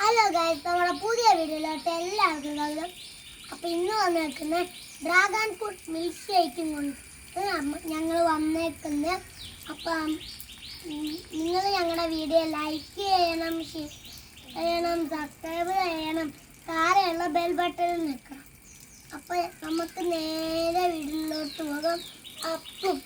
Hello guys നമ്മുടെ പുതിയ വീഡിയോയിലോട്ട് എല്ലാവർക്കും സ്വാഗതം. അപ്പോൾ ഇന്ന് വന്നേക്കുന്ന ഡ്രാഗൺ ഫ്രൂട്ട് മിൽക്ക് ഷേക്കും കൊണ്ട് ഞങ്ങൾ വന്നേക്കുന്നത് അപ്പം നിങ്ങൾ ഞങ്ങളുടെ വീഡിയോ ലൈക്ക് ചെയ്യണം ഷെയർ ചെയ്യണം സബ്സ്ക്രൈബ് ചെയ്യണം. താരെയുള്ള ബെൽ ബട്ടണിൽ നിൽക്കണം. അപ്പോൾ നമുക്ക് നേരെ വീഡിയോയിലോട്ട് പോകാം. അപ്പം